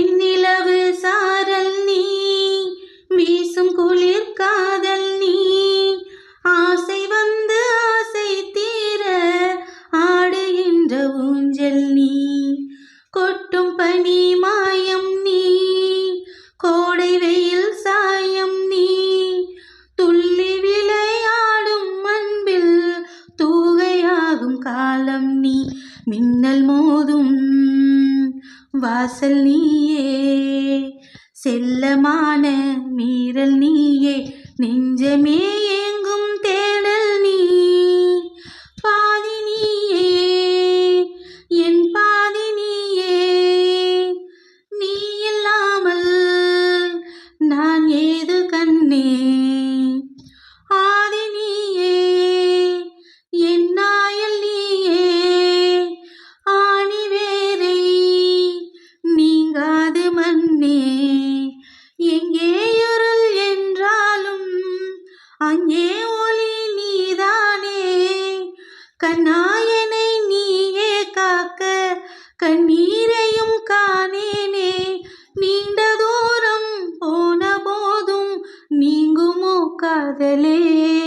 வெண்ணிலவு சாரல் நீ வீசும் குளிர் காதல் நீ. ஆசை வந்து ஆசை தீர ஆடுகின்ற ஊஞ்சல் நீ. கொட்டும் பனி மாயம் நீ கோடை வெயில் சாயம் நீ. துள்ளி விளையாடும் அன்பில் தூகையாகும் காலம் நீ. மின்னல் மோதும் வாசல் நீயே. செல்லமான மீறல் நீயே. நெஞ்சமே எங்கும் தேடல் நீ. பாதி நீயே. என் பாதி நீயே. நீ இல்லாமல் நான் ஏது கண்ணே? அங்கே ஒளி நீதானே. கண்ணாயனை நீயே காக்க கண்ணீரையும் காணேனே. நீண்ட தூரம் போன போதும் நீங்குமோ காதலே.